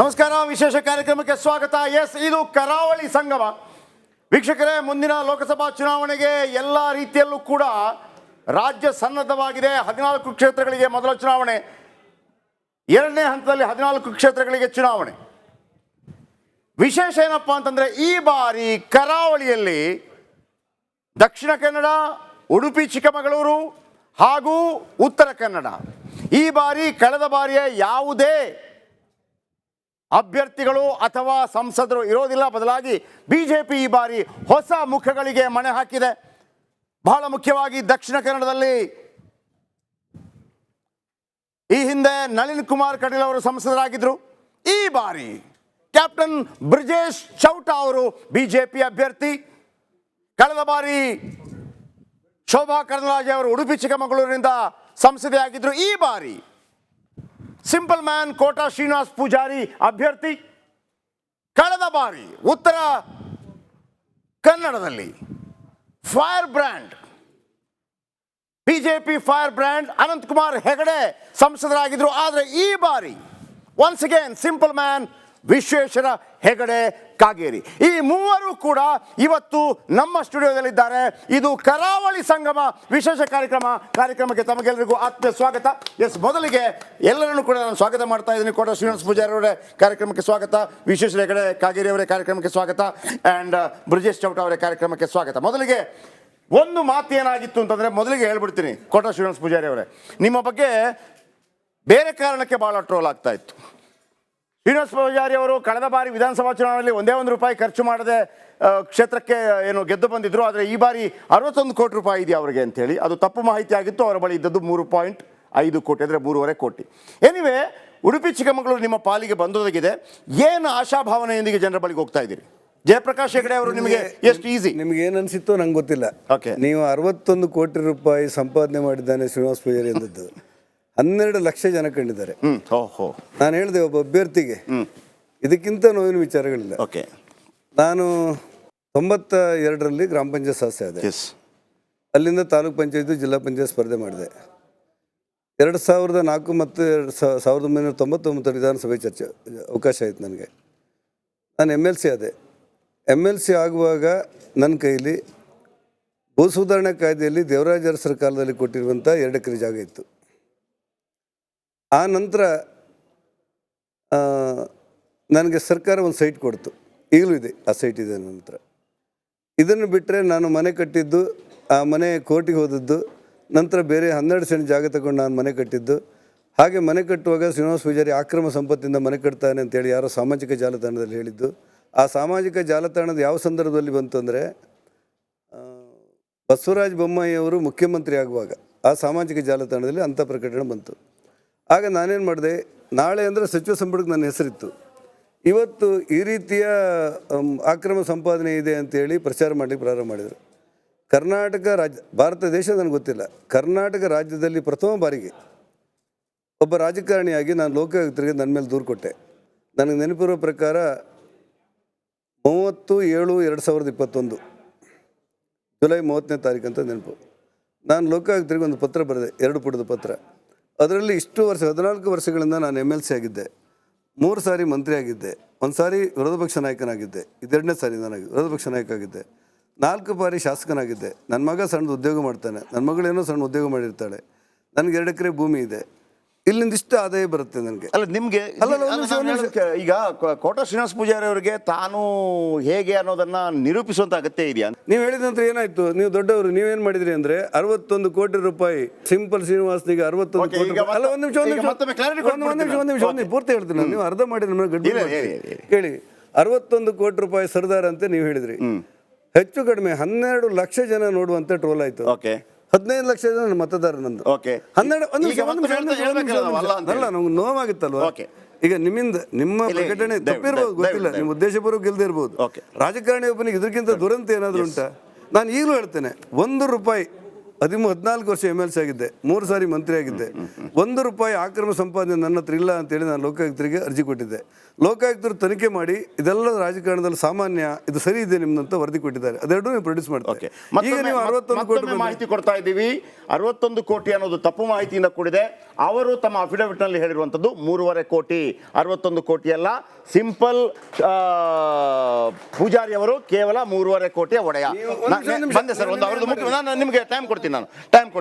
ನಮಸ್ಕಾರ, ವಿಶೇಷ ಕಾರ್ಯಕ್ರಮಕ್ಕೆ ಸ್ವಾಗತ. ಎಸ್, ಇದು ಕರಾವಳಿ ಸಂಗಮ. ವೀಕ್ಷಕರೇ, ಮುಂದಿನ ಲೋಕಸಭಾ ಚುನಾವಣೆಗೆ ಎಲ್ಲ ರೀತಿಯಲ್ಲೂ ಕೂಡ ರಾಜ್ಯ ಸನ್ನದ್ಧವಾಗಿದೆ. ಹದಿನಾಲ್ಕು ಕ್ಷೇತ್ರಗಳಿಗೆ ಮೊದಲ ಚುನಾವಣೆ. ಎರಡನೇ ಹಂತದಲ್ಲಿ ಹದಿನಾಲ್ಕು ಕ್ಷೇತ್ರಗಳಿಗೆ ಚುನಾವಣೆ. ವಿಶೇಷ ಏನಪ್ಪ ಅಂತಂದ್ರೆ, ಈ ಬಾರಿ ಕರಾವಳಿಯಲ್ಲಿ ದಕ್ಷಿಣ ಕನ್ನಡ, ಉಡುಪಿ, ಚಿಕ್ಕಮಗಳೂರು ಹಾಗೂ ಉತ್ತರ ಕನ್ನಡ. ಈ ಬಾರಿ, ಕಳೆದ ಬಾರಿಯ ಯಾವುದೇ ಅಭ್ಯರ್ಥಿಗಳು ಅಥವಾ ಸಂಸದರು ಇರೋದಿಲ್ಲ. ಬದಲಾಗಿ ಬಿಜೆಪಿ ಈ ಬಾರಿ ಹೊಸ ಮುಖಗಳಿಗೆ ಮಣೆ ಹಾಕಿದೆ. ಬಹಳ ಮುಖ್ಯವಾಗಿ ದಕ್ಷಿಣ ಕನ್ನಡದಲ್ಲಿ ಈ ಹಿಂದೆ ನಳಿನ್ ಕುಮಾರ್ ಕಟೀಲ್ ಅವರು ಸಂಸದರಾಗಿದ್ದರು ಈ ಬಾರಿ ಕ್ಯಾಪ್ಟನ್ ಬ್ರಿಜೇಶ್ ಚೌಟ ಅವರು ಬಿಜೆಪಿ ಅಭ್ಯರ್ಥಿ. ಕಳೆದ ಬಾರಿ ಶೋಭಾ ಕರಂದ್ಲಾಜೆ ಅವರು ಉಡುಪಿ ಚಿಕ್ಕಮಗಳೂರಿನಿಂದ ಸಂಸದೆಯಾಗಿದ್ದರು ಈ ಬಾರಿ ಸಿಂಪಲ್ ಮ್ಯಾನ್ ಕೋಟಾ ಶ್ರೀನಿವಾಸ್ ಪೂಜಾರಿ ಅಭ್ಯರ್ಥಿ ಕಳೆದ ಬಾರಿ ಉತ್ತರ ಕನ್ನಡದಲ್ಲಿ fire brand BJP fire brand Ananthkumar Hegde ಸಂಸದರಾಗಿದ್ದರು ಆದರೆ ಈ ಬಾರಿ once again simple man Vishweshwar Hegde Kageri. ಈ ಮೂವರು ಕೂಡ ಇವತ್ತು ನಮ್ಮ ಸ್ಟುಡಿಯೋದಲ್ಲಿದ್ದಾರೆ. ಇದು ಕರಾವಳಿ ಸಂಗಮ ವಿಶೇಷ ಕಾರ್ಯಕ್ರಮ. ಕಾರ್ಯಕ್ರಮಕ್ಕೆ ತಮಗೆಲ್ಲರಿಗೂ ಆತ್ಮೀಯ ಸ್ವಾಗತ. ಎಸ್, ಮೊದಲಿಗೆ ಎಲ್ಲರನ್ನು ಕೂಡ ನಾನು ಸ್ವಾಗತ ಮಾಡ್ತಾ ಇದ್ದೀನಿ. ಕೋಟ ಶ್ರೀನಿವಾಸ ಪೂಜಾರಿ ಅವರೇ ಕಾರ್ಯಕ್ರಮಕ್ಕೆ ಸ್ವಾಗತ. ವಿಶೇಷ ಹೆಗಡೆ ಕಾಗೇರಿ ಅವರೇ ಕಾರ್ಯಕ್ರಮಕ್ಕೆ ಸ್ವಾಗತ. ಆ್ಯಂಡ್ ಬ್ರಿಜೇಶ್ ಚೌಟ ಅವರೇ ಕಾರ್ಯಕ್ರಮಕ್ಕೆ ಸ್ವಾಗತ. ಮೊದಲಿಗೆ ಒಂದು ಮಾತು ಏನಾಗಿತ್ತು ಅಂತಂದರೆ ಮೊದಲಿಗೆ ಹೇಳ್ಬಿಡ್ತೀನಿ. ಕೋಟ ಶ್ರೀನಿವಾಸ ಪೂಜಾರಿ ಅವರೇ. ನಿಮ್ಮ ಬಗ್ಗೆ ಬೇರೆ ಕಾರಣಕ್ಕೆ ಭಾಳ ಟ್ರೋಲ್ ಆಗ್ತಾ ಇತ್ತು. ಶ್ರೀನಿವಾಸ ಪೂಜಾರಿ ಅವರು ಕಳೆದ ಬಾರಿ ವಿಧಾನಸಭಾ ಚುನಾವಣೆಯಲ್ಲಿ ಒಂದೇ ಒಂದು ರೂಪಾಯಿ ಖರ್ಚು ಮಾಡದೆ ಕ್ಷೇತ್ರಕ್ಕೆ ಏನು ಗೆದ್ದು ಬಂದಿದ್ರು. ಆದರೆ ಈ ಬಾರಿ ಅರವತ್ತೊಂದು ಕೋಟಿ ರೂಪಾಯಿ ಇದೆಯಾ ಅವರಿಗೆ ಅಂತೇಳಿ ಅದು ತಪ್ಪು ಮಾಹಿತಿ ಆಗಿತ್ತು. ಅವರ ಬಳಿ ಇದ್ದದ್ದು ಮೂರು ಪಾಯಿಂಟ್ ಐದು ಕೋಟಿ ಅಂದರೆ ಮೂರುವರೆ ಕೋಟಿ. ಎನಿವೆ ಉಡುಪಿ ಚಿಕ್ಕಮಗಳೂರು ನಿಮ್ಮ ಪಾಲಿಗೆ ಬಂದೊದಗಿದೆ. ಏನು ಆಶಾಭಾವನೆಯೊಂದಿಗೆ ಜನರ ಬಳಿಗೆ ಹೋಗ್ತಾ ಇದ್ದೀರಿ? ಜಯಪ್ರಕಾಶ್ ಹೆಗಡೆ ಅವರು ನಿಮಗೆ ಎಷ್ಟು ಈಸಿ ನಿಮ್ಗೆ ಏನು ಅನ್ಸಿತ್ತೋ ನಂಗೆ ಗೊತ್ತಿಲ್ಲ. ಓಕೆ ನೀವು ಅರವತ್ತೊಂದು ಕೋಟಿ ರೂಪಾಯಿ ಸಂಪಾದನೆ ಮಾಡಿದ್ದಾನೆ ಶ್ರೀನಿವಾಸ ಪೂಜಾರಿ ಅಂದದ್ದು. ಹನ್ನೆರಡು ಲಕ್ಷ ಜನ ಕಂಡಿದ್ದಾರೆ. ನಾನು ಹೇಳಿದೆ ಒಬ್ಬ ಅಭ್ಯರ್ಥಿಗೆ ಇದಕ್ಕಿಂತ ನೋವಿನ ವಿಚಾರಗಳಿಲ್ಲ. ಓಕೆ. ನಾನು ತೊಂಬತ್ತ ಎರಡರಲ್ಲಿ ಗ್ರಾಮ ಪಂಚಾಯತ್ ಸದಸ್ಯ ಆದೆ. ಅಲ್ಲಿಂದ ತಾಲೂಕ್ ಪಂಚಾಯತ್ ಜಿಲ್ಲಾ ಪಂಚಾಯತ್ ಸ್ಪರ್ಧೆ ಮಾಡಿದೆ. ಎರಡು ಸಾವಿರದ ನಾಲ್ಕು ಮತ್ತು ಎರಡು ಸಾವಿರದ ಒಂಬೈನೂರ ತೊಂಬತ್ತೊಂಬತ್ತು ವಿಧಾನಸಭೆ ಚರ್ಚೆ ಅವಕಾಶ ಆಯಿತು ನನಗೆ. ನಾನು ಎಂ ಎಲ್ ಸಿ ಆದೆ. ಎಂ ಎಲ್ ಸಿ ಆಗುವಾಗ ನನ್ನ ಕೈಲಿ ಭೂ ಸುಧಾರಣಾ ಕಾಯ್ದೆಯಲ್ಲಿ ದೇವರಾಜರ ಸರ್ಕಾರದಲ್ಲಿ ಕೊಟ್ಟಿರುವಂಥ ಎರಡು ಎಕರೆ ಜಾಗ ಇತ್ತು. ಆ ನಂತರ ನನಗೆ ಸರ್ಕಾರ ಒಂದು ಸೈಟ್ ಕೊಡ್ತು. ಈಗಲೂ ಇದೆ ಆ ಸೈಟ್ ಇದೆ ನಂತರ ಇದನ್ನು ಬಿಟ್ಟರೆ ನಾನು ಮನೆ ಕಟ್ಟಿದ್ದು, ಆ ಮನೆ ಕೋರ್ಟಿಗೆ ಹೋದದ್ದು, ನಂತರ ಬೇರೆ ಹನ್ನೆರಡು ಸೆಂಟ್ ಜಾಗ ತಗೊಂಡು ನಾನು ಮನೆ ಕಟ್ಟಿದ್ದು. ಹಾಗೆ ಮನೆ ಕಟ್ಟುವಾಗ ಶ್ರೀನಿವಾಸ ಪೂಜಾರಿ ಆಕ್ರಮ ಸಂಪತ್ತಿಂದ ಮನೆ ಕಟ್ತಾನೆ ಅಂತೇಳಿ ಯಾರೋ ಸಾಮಾಜಿಕ ಜಾಲತಾಣದಲ್ಲಿ ಹೇಳಿದ್ದು. ಆ ಸಾಮಾಜಿಕ ಜಾಲತಾಣದ ಯಾವ ಸಂದರ್ಭದಲ್ಲಿ ಬಂತು ಅಂದರೆ ಬಸವರಾಜ ಬೊಮ್ಮಾಯಿ ಅವರು ಮುಖ್ಯಮಂತ್ರಿ ಆಗುವಾಗ ಆ ಸಾಮಾಜಿಕ ಜಾಲತಾಣದಲ್ಲಿ ಅಂಥ ಪ್ರಕಟಣೆ ಬಂತು. ಆಗ ನಾನೇನು ಮಾಡಿದೆ, ನಾಳೆ ಅಂದರೆ ಸಚಿವ ಸಂಪುಟಕ್ಕೆ ನನ್ನ ಹೆಸರಿತ್ತು. ಇವತ್ತು ಈ ರೀತಿಯ ಅಕ್ರಮ ಸಂಪಾದನೆ ಇದೆ ಅಂತೇಳಿ ಪ್ರಚಾರ ಮಾಡಲಿಕ್ಕೆ ಪ್ರಾರಂಭ ಮಾಡಿದರು. ಕರ್ನಾಟಕ ರಾಜ್ಯ ಭಾರತ ದೇಶ ನನಗೆ ಗೊತ್ತಿಲ್ಲ. ಕರ್ನಾಟಕ ರಾಜ್ಯದಲ್ಲಿ ಪ್ರಥಮ ಬಾರಿಗೆ ಒಬ್ಬ ರಾಜಕಾರಣಿಯಾಗಿ ನಾನು ಲೋಕಾಯುಕ್ತರಿಗೆ ನನ್ನ ಮೇಲೆ ದೂರು ಕೊಟ್ಟೆ. ನನಗೆ ನೆನಪಿರುವ ಪ್ರಕಾರ ಮೂವತ್ತು ಏಳು ಎರಡು ಸಾವಿರದ ಇಪ್ಪತ್ತೊಂದು, ಜುಲೈ ಮೂವತ್ತನೇ ತಾರೀಕು ಅಂತ ನೆನಪು. ನಾನು ಲೋಕಾಯುಕ್ತರಿಗೆ ಒಂದು ಪತ್ರ ಬರೆದೆ, ಎರಡು ಪುಟದ ಪತ್ರ. ಅದರಲ್ಲಿ ಇಷ್ಟು ವರ್ಷ, ಹದಿನಾಲ್ಕು ವರ್ಷಗಳಿಂದ ನಾನು ಎಂ ಎಲ್ ಸಿ ಆಗಿದ್ದೆ. ಮೂರು ಸಾರಿ ಮಂತ್ರಿ ಆಗಿದ್ದೆ. ಒಂದು ಸಾರಿ ವಿರೋಧ ಪಕ್ಷ ನಾಯಕನಾಗಿದ್ದೆ. ಇದೆರಡನೇ ಸಾರಿ ನಾನು ವಿರೋಧ ಪಕ್ಷ ನಾಯಕ ಆಗಿದ್ದೆ ನಾಲ್ಕು ಬಾರಿ ಶಾಸಕನಾಗಿದ್ದೆ. ನನ್ನ ಮಗ ಸಣ್ಣದು ಉದ್ಯೋಗ ಮಾಡ್ತಾನೆ. ನನ್ನ ಮಗಳೇನೋ ಸಣ್ಣ ಉದ್ಯೋಗ ಮಾಡಿರ್ತಾಳೆ. ನನಗೆ ಎರಡು ಎಕರೆ ಭೂಮಿ ಇದೆ. ಇಲ್ಲಿಂದ ಇಷ್ಟ ಆದಾಯ ಬರುತ್ತೆ ನನಗೆ. ಅಲ್ಲ ನಿಮಗೆ ಈಗ ಕೋಟ ಶ್ರೀನಿವಾಸ ಪೂಜಾರಿ ಅವರಿಗೆ ತಾನು ಹೇಗೆ ಅನ್ನೋದನ್ನ ನಿರೂಪಿಸುವಂತ ಅಗತ್ಯ ಇದೆಯಾ? ನೀವು ಹೇಳಿದ ನಂತರ ಏನಾಯ್ತು? ನೀವು ದೊಡ್ಡವರು ನೀವೇನ್ ಮಾಡಿದ್ರಿ ಅಂದ್ರೆ ಅರವತ್ತೊಂದು ಕೋಟಿ ರೂಪಾಯಿ ಸಿಂಪಲ್ ಶ್ರೀನಿವಾಸ್ನಿಗೆ ಅರವತ್ತೊಂದು ಕೋಟಿ ಅಲ್ಲ ಒಂದ್ ನಿಮಿಷ ಒಂದ್ ನಿಮಿಷ. ಒಂದ್- ನಿಮಿಷ ಒಂದ್ ನಿಮಿಷ ಒಂದ್ ಪೂರ್ತಿ ಹೇಳ್ತೀನಿ. ನೀವು ಅರ್ಧ ಮಾಡಿ ನಮ್ಮ ಗಡ್ಡಿ ಹೇಳಿ, ಅರವತ್ತೊಂದು ಕೋಟಿ ರೂಪಾಯಿ ಸರ್ದಾರ್ ಅಂತ ನೀವು ಹೇಳಿದ್ರಿ. ಹೆಚ್ಚು ಕಡಿಮೆ ಹನ್ನೆರಡು ಲಕ್ಷ ಜನ ನೋಡುವಂತ ಟ್ರೋಲ್ ಆಯ್ತು. ಓಕೆ ಹದಿನೈದು ಲಕ್ಷ ಜನ ಮತದಾರ ನಂದು. ಓಕೆ ಹನ್ನೆರಡು ಒಂದು ಈಗ ಅಲ್ಲ ನಮ್ಗೆ ನೋವಾಗಿತ್ತಲ್ವಾ. ಈಗ ನಿಮ್ಮಿಂದ ನಿಮ್ಮ ಇಲ್ಲ, ಪ್ರಕಟಣೆ ದಯವಿಟ್ಟು, ತಪ್ಪಿರ್ಬೋದು ದಯವಿಟ್ಟು, ಗೊತ್ತಿಲ್ಲ. ನಿಮ್ಮ ಉದ್ದೇಶಪೂರ್ವಕ ಗೆಲ್ದೇ ಇರ್ಬೋದು. ರಾಜಕಾರಣಿ ಒಬ್ಬನಿಗೆ ಇದಕ್ಕಿಂತ ದುರಂತ ಏನಾದರೂ ಉಂಟಾ? ನಾನು ಈಗಲೂ ಹೇಳ್ತೇನೆ ಒಂದು ರೂಪಾಯಿ ಹದಿಮೂ ಹದಿನಾಲ್ಕು ವರ್ಷ ಎಂ ಎಲ್ ಸಿ ಆಗಿದ್ದೆ. ಮೂರು ಸಾರಿ ಮಂತ್ರಿ ಆಗಿದ್ದೆ. ಒಂದು ರೂಪಾಯಿ ಆಕ್ರಮ ಸಂಪಾದನೆ ನನ್ನ ಹತ್ರ ಇಲ್ಲ ಅಂತೇಳಿ ನಾನು ಲೋಕಾಯುಕ್ತರಿಗೆ ಅರ್ಜಿ ಕೊಟ್ಟಿದ್ದೆ. ಲೋಕಾಯುಕ್ತರು ತನಿಖೆ ಮಾಡಿ ಇದೆಲ್ಲ ರಾಜಕಾರಣದಲ್ಲಿ ಸಾಮಾನ್ಯ ಇದು ಸರಿ ಇದೆ ನಿಮ್ದಂತ ವರದಿ ಕೊಟ್ಟಿದ್ದಾರೆ. ಅದೆರಡೂ ನೀವು ಪ್ರೊಡ್ಯೂಸ್ ಓಕೆ. ಮಾಡ್ತಾರೆ ಈಗ ನೀವು ಅರವತ್ತೊಂದು ಕೋಟಿ ಮಾಹಿತಿ ಕೊಡ್ತಾ ಇದ್ದೀವಿ. ಅರವತ್ತೊಂದು ಕೋಟಿ ಅನ್ನೋದು ತಪ್ಪು ಮಾಹಿತಿಯಿಂದ ಕೂಡಿದೆ. ಅವರು ತಮ್ಮ ಅಫಿಡವಿಟ್ನಲ್ಲಿ ಹೇಳಿರುವಂತದ್ದು ಮೂರುವರೆ ಕೋಟಿ. ಅರವತ್ತೊಂದು ಕೋಟಿ ಅಲ್ಲ. ಸಿಂಪಲ್ ಪೂಜಾರಿ ಅವರು ಕೇವಲ ಮೂರುವರೆ ಕೋಟಿಯ ಒಡೆಯ. ಬಂದೆ ಸರ್ ಒಂದು ಅವ್ರದ್ದು ಮುಖ್ಯ ನಾನು ನಿಮಗೆ ಟೈಮ್ ಕೊಡ್ತೀನಿ. ನಾನು. ಟೈಮ್